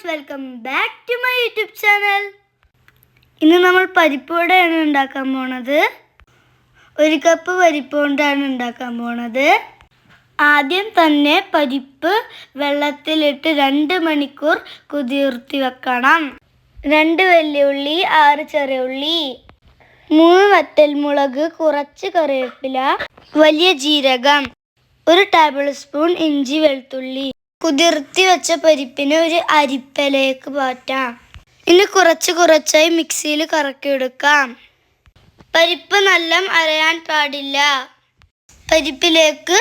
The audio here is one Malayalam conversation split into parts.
Friends welcome back to my YouTube channel ഇന്ന് നമ്മൾ പരിപ്പോടെയാണ് ഉണ്ടാക്കാൻ പോണത്. ഒരു കപ്പ് പരിപ്പ് കൊണ്ടാണ് ഉണ്ടാക്കാൻ പോണത്. ആദ്യം തന്നെ പരിപ്പ് വെള്ളത്തിലിട്ട് രണ്ട് മണിക്കൂർ കുതിർത്തി വെക്കണം. രണ്ട് വെല്ലുള്ളി ആറ് ചെറിയ ഉള്ളി. മൂന്ന് വറ്റൽമുളക് കുറച്ച് കറിവേപ്പില വലിയ ജീരകം ഒരു ടേബിൾ സ്പൂൺ ഇഞ്ചി വെളുത്തുള്ളി. കുതിർത്തി വെച്ച പരിപ്പിനെ ഒരു അരിപ്പലേക്ക് മാറ്റാം. ഇനി കുറച്ച് കുറച്ചായി മിക്സിയിൽ കറക്കിയെടുക്കാം. പരിപ്പ് നല്ല അരയാൻ പാടില്ല. പരിപ്പിലേക്ക്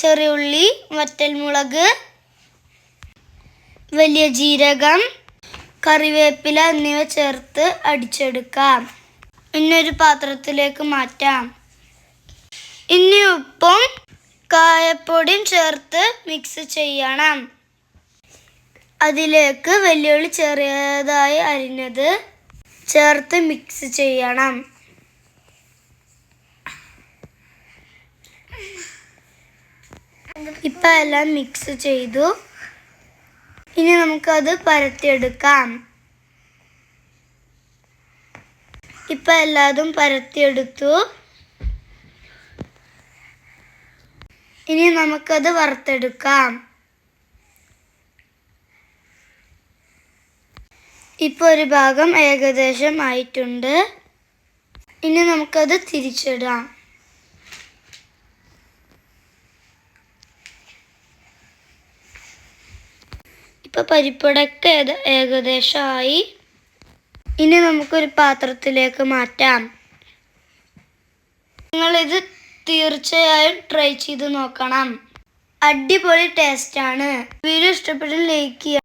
ചെറിയുള്ളി വറ്റൽമുളക് വലിയ ജീരകം കറിവേപ്പില എന്നിവ ചേർത്ത് അടിച്ചെടുക്കാം. ഇന്നൊരു പാത്രത്തിലേക്ക് മാറ്റാം. ഇനി ഉപ്പും കായപ്പൊടിയും ചേർത്ത് മിക്സ് ചെയ്യണം. അതിലേക്ക് വെല്ലുവിളി ചെറിയതായി അരിഞ്ഞത് ചേർത്ത് മിക്സ് ചെയ്യണം. ഇപ്പം എല്ലാം മിക്സ് ചെയ്തു. ഇനി നമുക്കത് പരത്തിയെടുക്കാം. ഇപ്പം എല്ലാതും പരത്തിയെടുത്തു. ഇനി നമുക്കത് വറുത്തെടുക്കാം. ഇപ്പോൾ ഒരു ഭാഗം ഏകദേശം ആയിട്ടുണ്ട്. ഇനി നമുക്കത് തിരിച്ചിടാം. ഇപ്പൊ പരിപ്പടൊക്കെ ഏകദേശമായി ഇനി നമുക്കൊരു പാത്രത്തിലേക്ക് മാറ്റാം. നിങ്ങളിത് തീർച്ചയായും ട്രൈ ചെയ്ത് നോക്കണം. അടിപൊളി ടേസ്റ്റ് ആണ്. വീഡിയോ ഇഷ്ടപ്പെട്ട് ലൈക്ക് ചെയ്യുക